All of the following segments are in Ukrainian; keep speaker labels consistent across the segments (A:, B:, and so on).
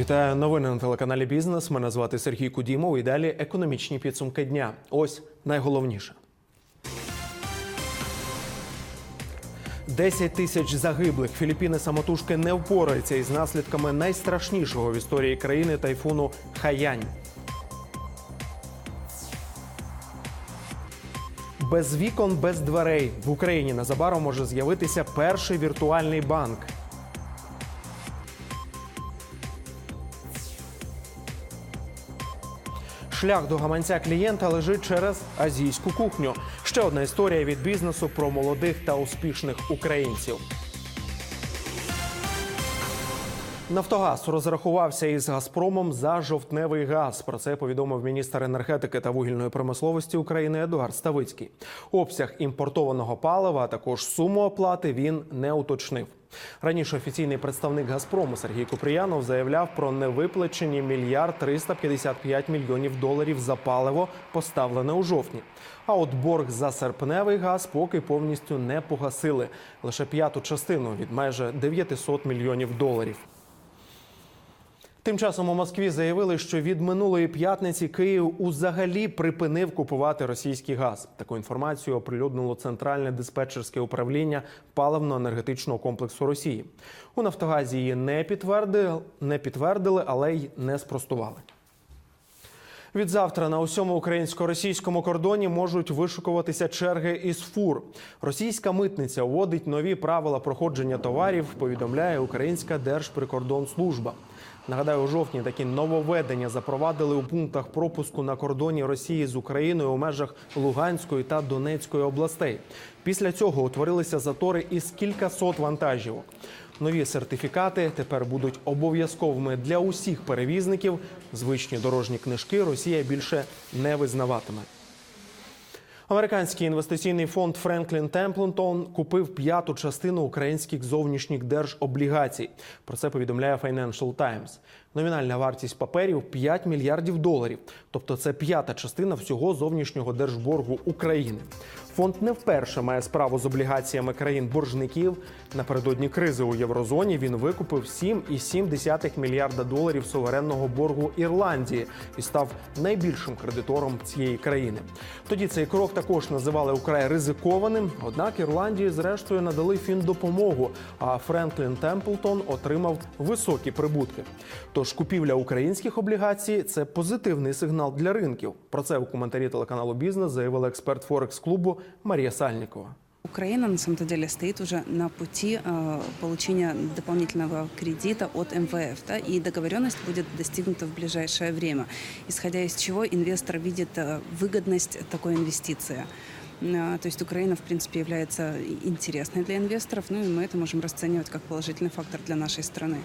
A: Вітаю новини на телеканалі Бізнес. Мене звати Сергій Кудімов. І далі економічні підсумки дня. Ось найголовніше. 10 тисяч загиблих. Філіппіни самотужки не впораються із наслідками найстрашнішого в історії країни тайфуну Хаянь. Без вікон, без дверей в Україні незабаром може з'явитися перший віртуальний банк. Шлях до гаманця клієнта лежить через азійську кухню. Ще одна історія від бізнесу про молодих та успішних українців. Нафтогаз розрахувався із Газпромом за жовтневий газ. Про це повідомив міністр енергетики та вугільної промисловості України Едуард Ставицький. Обсяг імпортованого палива, а також суму оплати він не уточнив. Раніше офіційний представник Газпрому Сергій Купріянов заявляв про невиплачені мільярд 355 мільйонів доларів за паливо, поставлене у жовтні. А от борг за серпневий газ поки повністю не погасили лише п'яту частину від майже 900 мільйонів доларів. Тим часом у Москві заявили, що від минулої п'ятниці Київ узагалі припинив купувати російський газ. Таку інформацію оприлюднило центральне диспетчерське управління паливно-енергетичного комплексу Росії. У Нафтогазі її не підтвердили, не підтвердили, але й не спростували. Відзавтра на усьому українсько-російському кордоні можуть вишукуватися черги із фур. Російська митниця вводить нові правила проходження товарів. Повідомляє Українська Держприкордонслужба. Нагадаю, у жовтні такі нововведення запровадили у пунктах пропуску на кордоні Росії з Україною у межах Луганської та Донецької областей. Після цього утворилися затори із кількасот вантажівок. Нові сертифікати тепер будуть обов'язковими для усіх перевізників. Звичні дорожні книжки Росія більше не визнаватиме. Американський інвестиційний фонд Френклін Темплтон купив п'яту частину українських зовнішніх держоблігацій. Про це повідомляє Financial Times. Номінальна вартість паперів 5 мільярдів доларів. Тобто це п'ята частина всього зовнішнього держборгу України. Фонд не вперше має справу з облігаціями країн-боржників. Напередодні кризи у єврозоні він викупив 7,7 мільярда доларів суверенного боргу Ірландії і став найбільшим кредитором цієї країни. Тоді цей крок також називали украй ризикованим. Однак Ірландії зрештою надали фіндопомогу. А Френклін Темплтон отримав високі прибутки. Тож купівля українських облігацій це позитивний сигнал для ринків. Про це у коментарі телеканалу Бізнес заявила експерт Форекс клубу Марія Сальнікова.
B: Украина на самом-то деле стоит уже на пути э, получения дополнительного кредита от МВФ, да, и договоренность будет достигнута в ближайшее время, исходя из чего инвестор видит э, выгодность такой инвестиции. Э, То есть Украина, в принципе, является интересной для инвесторов, ну и мы это можем расценивать как положительный фактор для нашей страны.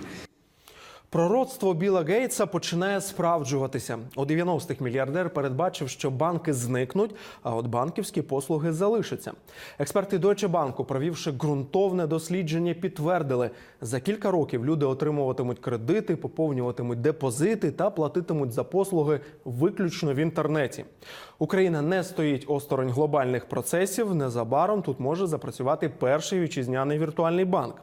A: Пророцтво Біла Гейтса починає справджуватися. У 90-х мільярдер передбачив, що банки зникнуть, а от банківські послуги залишаться. Експерти Deutsche Bank, провівши ґрунтовне дослідження, підтвердили, за кілька років люди отримуватимуть кредити, поповнюватимуть депозити та платитимуть за послуги виключно в інтернеті. Україна не стоїть осторонь глобальних процесів. Незабаром тут може запрацювати перший вітчизняний віртуальний банк.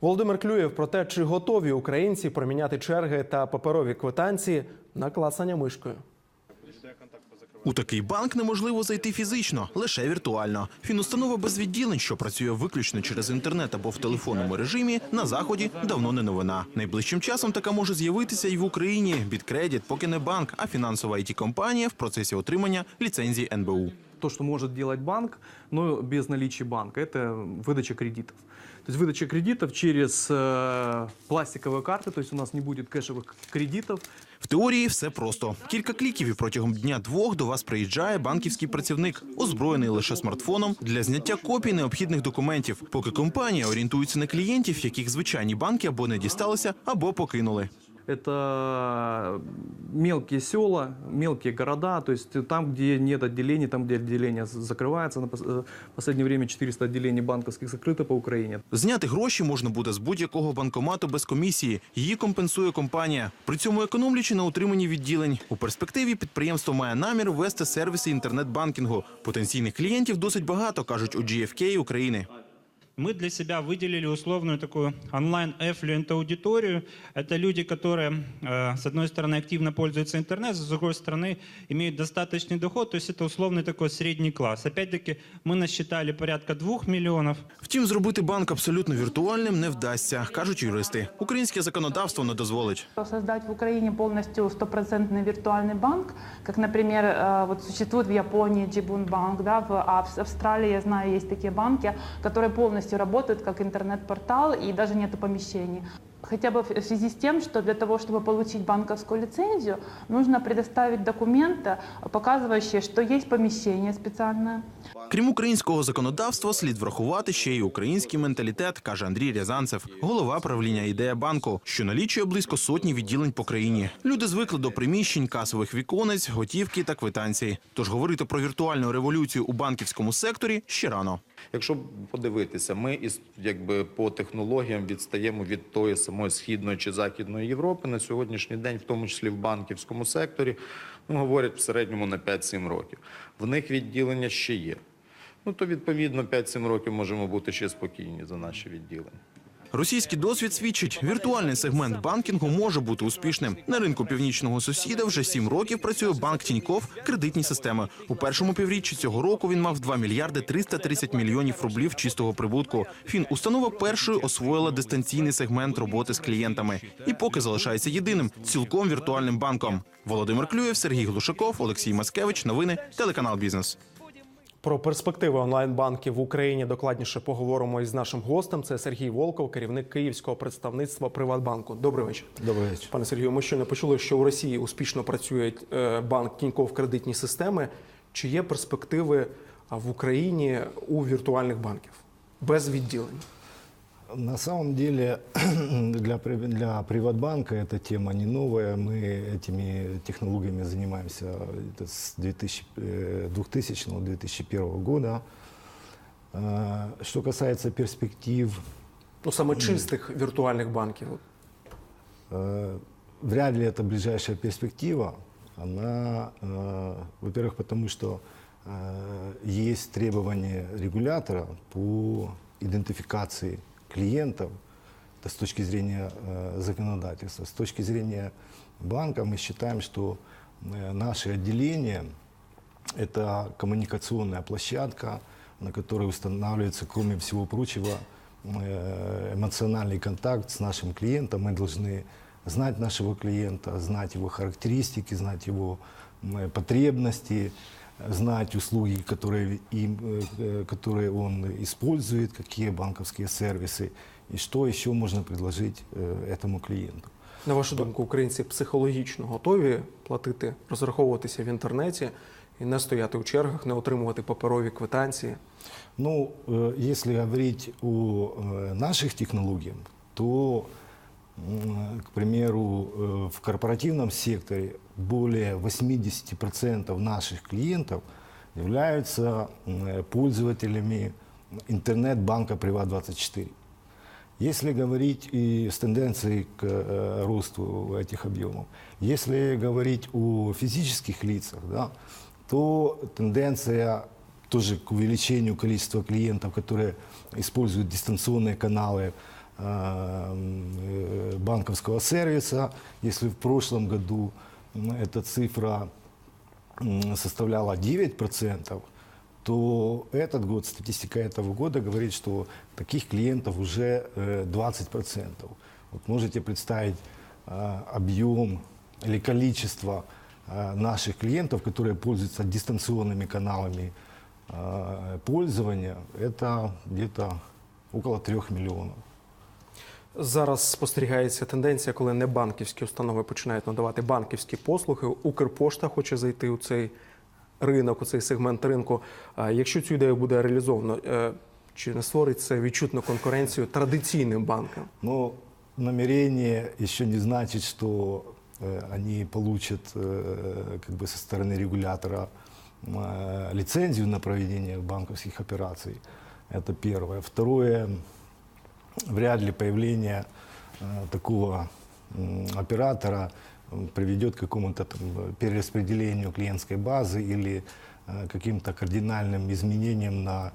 A: Володимир Клюєв про те, чи готові українці проміняти черги та паперові квитанції на класання мишкою.
C: У такий банк неможливо зайти фізично, лише віртуально. Фінустанова без відділень, що працює виключно через інтернет або в телефонному режимі, на заході давно не новина. Найближчим часом така може з'явитися і в Україні. Біткредіт поки не банк, а фінансова it компанія в процесі отримання ліцензії НБУ.
D: то, что может делать банк, но без наличия банка, это выдача кредитов. То есть выдача кредитов через э, пластиковые карты, то есть у нас не будет кэшевых кредитов.
C: В теорії все просто. Кілька кліків і протягом дня-двох до вас приїжджає банківський працівник, озброєний лише смартфоном для зняття копій необхідних документів, поки компанія орієнтується на клієнтів, яких звичайні банки або не дісталися, або покинули.
D: Это мелкие села, мелкие города, то есть там, где нет отделений, там, где отделение закрывается. На пос- э, в последнее время 400 отделений банковских закрыто по Украине.
C: Зняти гроші можна буде з будь-якого банкомату без комісії. Її компенсує компанія. При цьому економлячи на утриманні відділень. У перспективі підприємство має намір ввести сервіси інтернет-банкінгу. Потенційних клієнтів досить багато, кажуть у GFK України.
E: мы для себя выделили условную такую онлайн-эффлюент аудиторию. Это люди, которые, э, с одной стороны, активно пользуются интернетом, с другой стороны, имеют достаточный доход, то есть это условный такой средний класс. Опять-таки, мы насчитали порядка двух миллионов.
C: Втім, зробити банк абсолютно віртуальним не вдасться, кажуть юристи. Українське законодавство не дозволить.
F: Создать в Украине полностью стопроцентный виртуальный банк, как, например, э, вот существует в Японии Джибун банк, да, в Ав- Австралии, я знаю, есть такие банки, которые полностью работают как интернет-портал и даже нет помещений. Хотя бы в связи с тем, что для того, чтобы получить банковскую лицензию, нужно предоставить документы, показывающие, что есть помещение специальное,
C: Крім українського законодавства, слід врахувати ще й український менталітет, каже Андрій Рязанцев, голова правління ідея банку, що налічує близько сотні відділень по країні. Люди звикли до приміщень, касових віконець, готівки та квитанцій. Тож говорити про віртуальну революцію у банківському секторі ще рано.
G: Якщо подивитися, ми із якби по технологіям відстаємо від тої самої східної чи західної Європи на сьогоднішній день, в тому числі в банківському секторі, ну говорять в середньому на 5-7 років. В них відділення ще є. Ну то відповідно 5-7 років можемо бути ще спокійні за наші відділення.
C: Російський досвід свідчить, віртуальний сегмент банкінгу може бути успішним. На ринку північного сусіда вже сім років працює банк Тіньков кредитні системи. У першому півріччі цього року він мав 2 мільярди 330 мільйонів рублів чистого прибутку. Фін установа першою освоїла дистанційний сегмент роботи з клієнтами і поки залишається єдиним цілком віртуальним банком. Володимир Клюєв, Сергій Глушаков, Олексій Маскевич. Новини телеканал Бізнес.
A: Про перспективи онлайн-банків в Україні докладніше поговоримо із нашим гостем. Це Сергій Волков, керівник київського представництва Приватбанку. Добрий вечір.
H: Добрий вечір.
A: Пане Сергію, ми щойно почули, що у Росії успішно працює е, банк Тіньков кредитні системи. Чи є перспективи в Україні у віртуальних банків без відділень?
H: На самом деле для, для Приватбанка эта тема не новая. Мы этими технологиями занимаемся с 2000, э, 2000-2001 года. Э, Что касается перспектив,
A: Ну саме чистих віртуальних банків.
H: э, вряд ли это ближайшая перспектива. Она, э, во-первых, потому что есть требования регулятора по идентификации клиентов, это с точки зрения э, законодательства. С точки зрения банка мы считаем, что э, наши отделения – это коммуникационная площадка, на которой устанавливается, кроме всего прочего, э, эмоциональный контакт с нашим клиентом. Мы должны знать нашего клиента, знать его характеристики, знать его потребности, знать услуги, которые, им, э, э, которые он использует, какие банковские сервисы и что еще можно предложить э, этому клиенту.
A: На вашу думку, українці психологічно готові платити, розраховуватися в інтернеті і не стояти у чергах, не отримувати паперові квитанції.
H: Ну, э, если говорить о э, наших технологиях, то, м, к примеру, э, в корпоративном секторе Более 80% наших клиентов являются м, пользователями интернет-банка Приват24. Если говорить и с тенденцией к э, росту этих объемов, если говорить о физических лицах, да, то тенденция тоже к увеличению количества клиентов, которые используют дистанционные каналы э, э, банковского сервиса. Если в прошлом году эта цифра составляла 9%, то этот год, статистика этого года говорит, что таких клиентов уже э, 20%. Вот можете представить э, объем или количество э, наших клиентов, которые пользуются дистанционными каналами э, пользования, это где-то около 3 миллионов.
A: Зараз спостерігається тенденція, коли небанківські установи починають надавати банківські послуги. Укрпошта хоче зайти у цей ринок, у цей сегмент ринку. А Якщо цю ідею буде реалізовано, е, чи не створить це відчутну конкуренцію традиційним банкам?
H: Но намерение еще не значит, что э, они получат э, как бы со стороны регулятора э, лицензию на проведение банковских операций. Это первое. Второе, Вряд ли появление э, такого оператора приведет к какому-то э, перераспределению клиентской базы или э, каким-то кардинальным изменениям на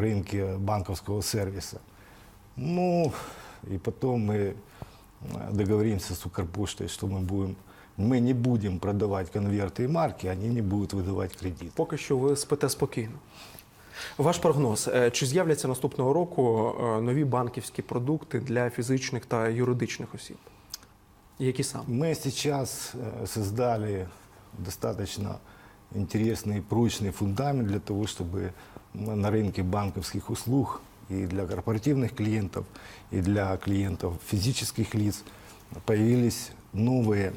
H: рынке банковского сервиса. Ну, и потом мы договоримся с Укрпоштой, что мы будем, мы не будем продавать конверты и марки, они не будут выдавать кредит.
A: Поки що ви спите спокійно. Ваш прогноз: е, чи з'являться наступного року е, нові банківські продукти для фізичних та юридичних осіб? Які саме?
H: Мы сейчас э, создали достаточно интересный и прочный фундамент для того, чтобы м, на рынке банковских услуг и для корпоративных клиентов, и для клиентов физических лиц появились новые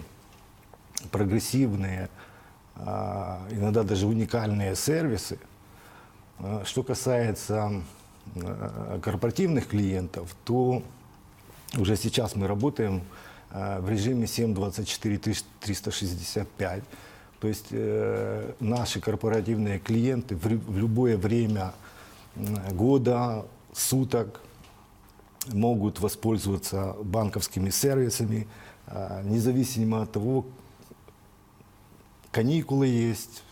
H: прогрессивные, а, иногда даже уникальные сервисы. А, Что касается э, корпоративных клиентов, то уже сейчас мы работаем э, в режиме 7.24.365. То есть э, наши корпоративные клиенты в, любое время года, суток могут воспользоваться банковскими сервисами, э, независимо от того, каникулы есть,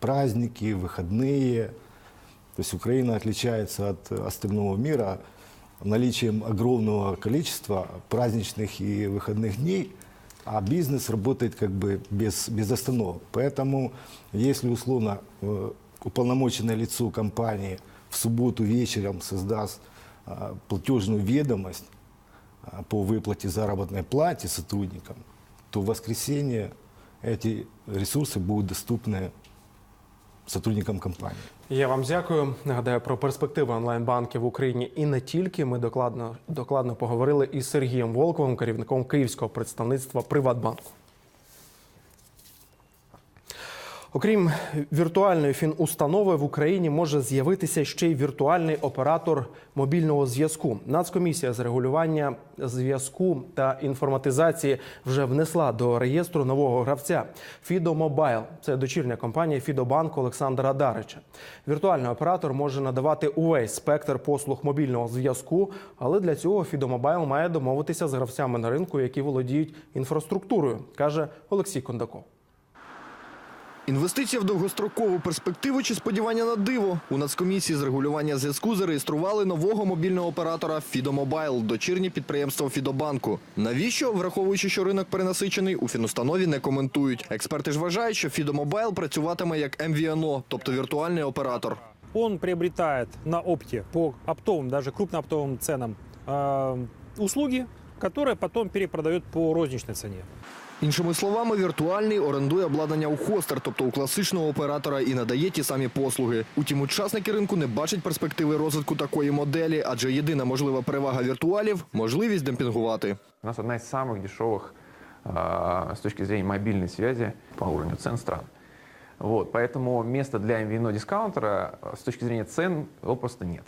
H: праздники, выходные. То есть Украина отличается от остального мира наличием огромного количества праздничных и выходных дней, а бизнес работает как бы без, без остановок. Поэтому если условно э, уполномоченное лицо компании в субботу вечером создаст э, платежную ведомость э, по выплате заработной платы сотрудникам, то в воскресенье эти ресурсы будут доступны сотрудникам компании.
A: Я вам дякую. Нагадаю про перспективи онлайн-банків в Україні і не тільки. Ми докладно, докладно поговорили із Сергієм Волковим, керівником київського представництва Приватбанку. Окрім віртуальної фінустанови, в Україні може з'явитися ще й віртуальний оператор мобільного зв'язку. Нацкомісія з регулювання зв'язку та інформатизації вже внесла до реєстру нового гравця Fido Mobile. Це дочірня компанія Фідобанку Олександра Дарича. Віртуальний оператор може надавати увесь спектр послуг мобільного зв'язку, але для цього Mobile має домовитися з гравцями на ринку, які володіють інфраструктурою, каже Олексій Кондаков.
I: Інвестиція в довгострокову перспективу чи сподівання на диво. У Нацкомісії з регулювання зв'язку зареєстрували нового мобільного оператора Фідомобайл, дочірнє підприємство Фідобанку. Навіщо, враховуючи, що ринок перенасичений, у фінустанові не коментують. Експерти ж вважають, що Фідомобайл працюватиме як МВНО, тобто віртуальний оператор.
J: он приобретает на опте по оптовым, даже крупнооптовым ценам э, услуги, которые потом перепродает по розничной цене.
I: Іншими словами, віртуальний орендує обладнання у хостер, тобто у класичного оператора, і надає ті самі послуги. Утім, учасники ринку не бачать перспективи розвитку такої моделі, адже єдина можлива перевага віртуалів можливість демпінгувати.
K: У нас одна из самых дешевых а, с точки зрения мобильной связи по уровню цен стран. Вот, поэтому места для MVNO дискаунтера а, с точки зрения цен его просто нет.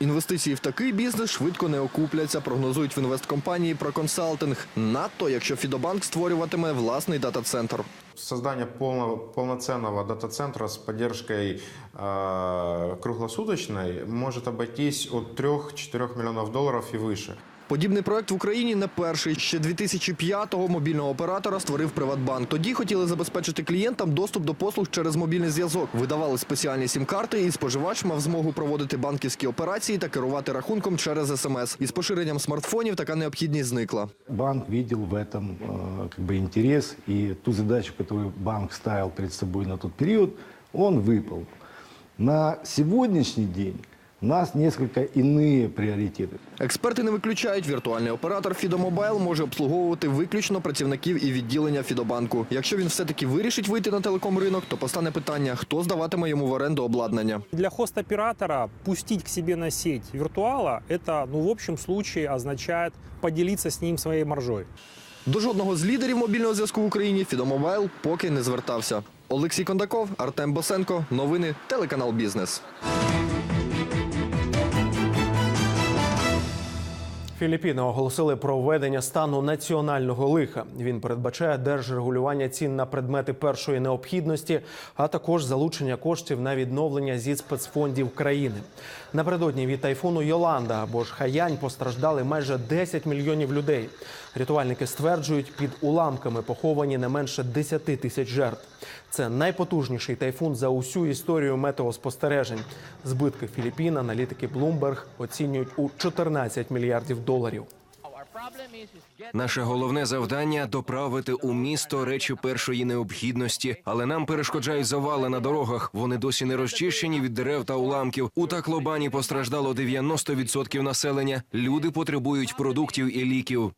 I: Інвестиції в такий бізнес швидко не окупляться, прогнозують в інвесткомпанії про консалтинг. Надто, якщо Фідобанк створюватиме власний дата-центр.
L: Создание полного, полноценного дата-центра с поддержкой э, круглосуточной может обойтись от 3-4 миллионов долларов и выше.
I: Подібний проект в Україні не перший. Ще 2005-го мобільного оператора створив Приватбанк. Тоді хотіли забезпечити клієнтам доступ до послуг через мобільний зв'язок. Видавали спеціальні сім-карти, і споживач мав змогу проводити банківські операції та керувати рахунком через СМС. Із поширенням смартфонів така необхідність зникла.
H: Банк видел в этом э, как бы интерес, и ту задачу, которую банк ставил перед собой на тот период, он выполнил. На сегодняшний день у нас несколько иные приоритеты.
I: Експерти не виключають, віртуальний оператор Фідомобайл може обслуговувати виключно працівників і відділення Фідобанку. Якщо він все-таки вирішить вийти на телеком-ринок, то постане питання, хто здаватиме йому в оренду обладнання.
J: Для хост-оператора пустить к себе на сеть виртуала, это, ну, в общем случае означает поделиться с ним своей маржой.
I: До жодного з лідерів мобільного зв'язку в Україні Фідомобайл поки не звертався. Олексій Кондаков, Артем Босенко. Новини телеканал Бізнес.
A: Філіппіни оголосили про введення стану національного лиха. Він передбачає держрегулювання цін на предмети першої необхідності, а також залучення коштів на відновлення зі спецфондів країни. Напередодні від тайфуну Йоланда або ж Хаянь постраждали майже 10 мільйонів людей. Рятувальники стверджують, під уламками поховані не менше 10 тисяч жертв. Це найпотужніший тайфун за усю історію метеоспостережень. Збитки Філіппін аналітики Bloomberg оцінюють у 14 мільярдів доларів.
M: Наше головне завдання доправити у місто речі першої необхідності, але нам перешкоджають завали на дорогах. Вони досі не розчищені від дерев та уламків. У Таклобані постраждало 90% населення. Люди потребують продуктів і ліків.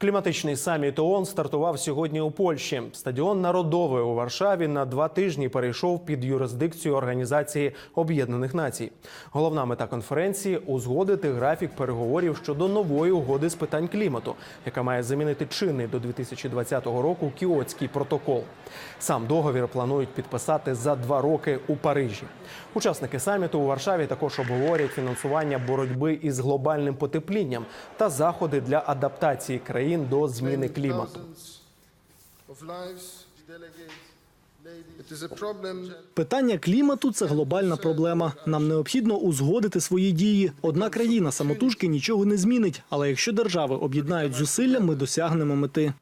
A: Кліматичний саміт ООН стартував сьогодні у Польщі. Стадіон Народовий у Варшаві на два тижні перейшов під юрисдикцію Організації Об'єднаних Націй. Головна мета конференції узгодити графік переговорів щодо нової угоди з питань клімату, яка має замінити чинний до 2020 року Кіотський протокол. Сам договір планують підписати за два роки у Парижі. Учасники саміту у Варшаві також обговорять фінансування боротьби із глобальним потеплінням та заходи для адаптації країн до зміни клімату.
N: Питання клімату це глобальна проблема. Нам необхідно узгодити свої дії. Одна країна самотужки нічого не змінить, але якщо держави об'єднають зусилля, ми досягнемо мети.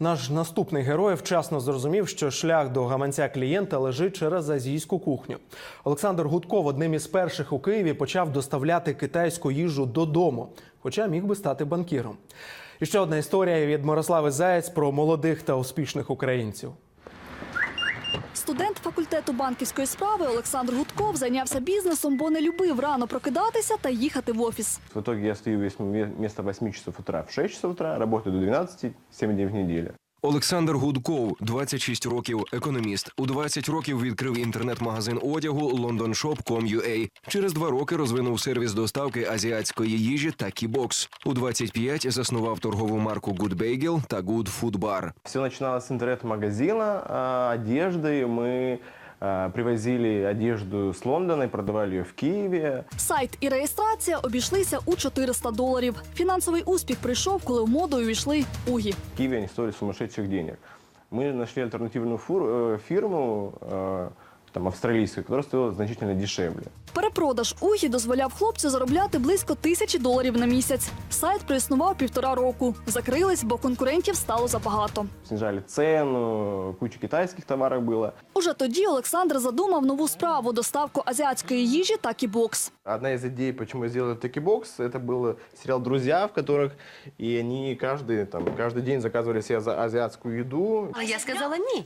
A: Наш наступний герой вчасно зрозумів, що шлях до гаманця клієнта лежить через азійську кухню. Олександр Гудков одним із перших у Києві почав доставляти китайську їжу додому, хоча міг би стати банкіром. І ще одна історія від Мирослави Заєць про молодих та успішних українців.
O: Студент факультету банківської справи Олександр Гудков зайнявся бізнесом, бо не любив рано прокидатися та їхати в офіс.
P: В итоге я стою весь вместо 8 часов утра в 6 часов утра, работаю до 12, 7 дней в неделю.
M: Олександр Гудков, 26 років, економіст. У 20 років відкрив інтернет-магазин одягу londonshop.com.ua. Через два роки розвинув сервіс доставки азіатської їжі та кібокс. У 25 заснував торгову марку Good Bagel та Good Food Bar.
P: Все починалося з інтернет-магазина а, одежды. Мы а, привозили одежду с Лондона и продавали ее в Киеве.
O: Сайт і реєстрація обійшлися у 400 доларів. Фінансовий успіх прийшов, коли в моду увійшли угі.
P: В Киеве они стоили сумасшедших денег. Мы нашли альтернативную фур- э, фирму, э, там, австралийскую, которая стоила значительно дешевле.
O: Перепродаж угі дозволяв хлопцю заробляти близько тисячі доларів на місяць. Сайт проіснував півтора року. Закрились, бо конкурентів стало забагато.
P: Снижали цену, куча китайских товаров было.
O: Уже тоді Олександр задумав нову справу доставку азіатської їжі та кібокс.
P: Одна из идей, почему я сделал Таки Бокс, это был сериал «Друзья», в которых и они каждый, там, каждый день заказывали себе за- азиатскую еду.
Q: Але я сказала ні.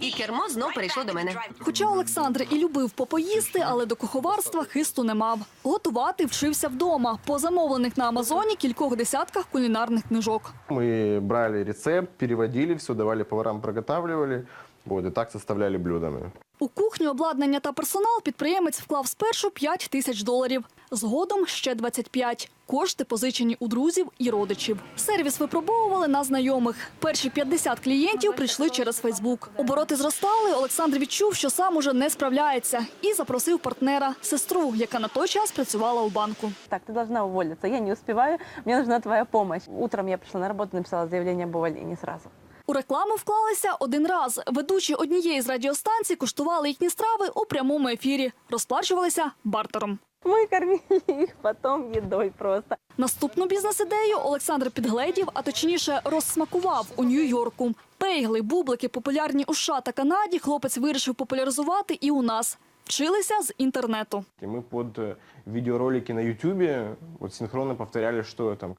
Q: І кермо знов перейшло до мене.
O: Хоча Олександр і любив попоїсти, але до куховарства хисту не мав. Готувати вчився вдома, по замовлених на Амазоні кількох десятках кулінарних книжок.
P: Ми брали рецепт, переводили все, давали поварам, проготавливали. Вот, и так составляли блюдами.
O: У кухню, обладнання та персонал підприємець вклав спершу 5 тисяч доларів. Згодом ще 25. Кошти позичені у друзів і родичів. Сервіс випробовували на знайомих. Перші 50 клієнтів прийшли через Фейсбук. Обороти зростали. Олександр відчув, що сам уже не справляється, і запросив партнера, сестру, яка на той час працювала у банку.
R: Так, ты должна уволиться. Я не успеваю, мне нужна твоя помощь. Утром я пришла на работу, написала заявление об увольнении сразу.
O: У рекламу вклалися один раз. Ведучі однієї з радіостанцій куштували їхні страви у прямому ефірі. Розплачувалися бартером.
R: Мы кормили их потом едой просто.
O: Наступну бізнес-ідею Олександр підгледів, а точніше розсмакував у Нью-Йорку. Пейгли, бублики популярні у США та Канаді. Хлопець вирішив популяризувати і у нас Вчилися з інтернету.
P: И мы под э, видеоролики на YouTube вот синхронно повторяли, что там.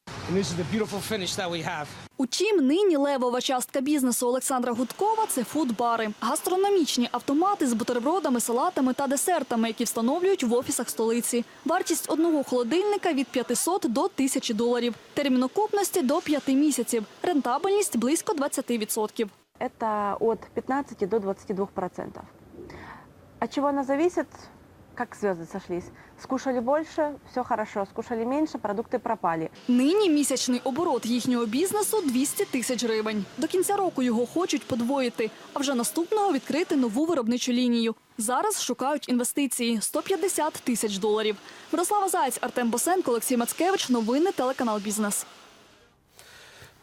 O: Утім, нині левова частка бізнесу Олександра Гудкова це фудбари, гастрономічні автомати з бутербродами, салатами та десертами, які встановлюють в офісах столиці. Вартість одного холодильника від 500 до 1000 доларів, термін окупності до 5 місяців, рентабельність близько 20%.
R: Это от 15 до 22 процентов. От чего она зависит? Как звезды сошлись. Скушали больше, все хорошо. Скушали меньше, продукты пропали.
O: Нині місячний оборот їхнього бізнесу 200 тисяч гривень. До кінця року його хочуть подвоїти, а вже наступного відкрити нову виробничу лінію. Зараз шукають інвестиції 150 тисяч доларів. Мирослава Заєць, Артем Босенко, Олексій Мацкевич. Новини телеканал Бізнес.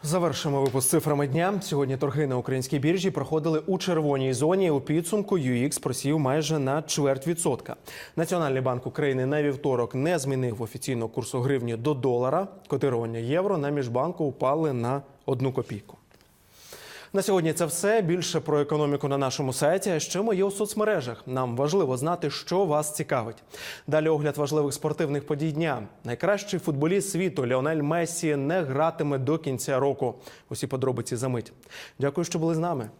A: Завершимо випуск цифрами дня. Сьогодні торги на українській біржі проходили у червоній зоні. У підсумку UX просів майже на чверть відсотка. Національний банк України на вівторок не змінив офіційного курсу гривні до долара. Котирування євро на міжбанку упали на одну копійку. На сьогодні це все. Більше про економіку на нашому сайті. А ще ми є у соцмережах. Нам важливо знати, що вас цікавить. Далі огляд важливих спортивних подій дня. Найкращий футболіст світу Леонель Мессі не гратиме до кінця року. Усі подробиці за мить. Дякую, що були з нами.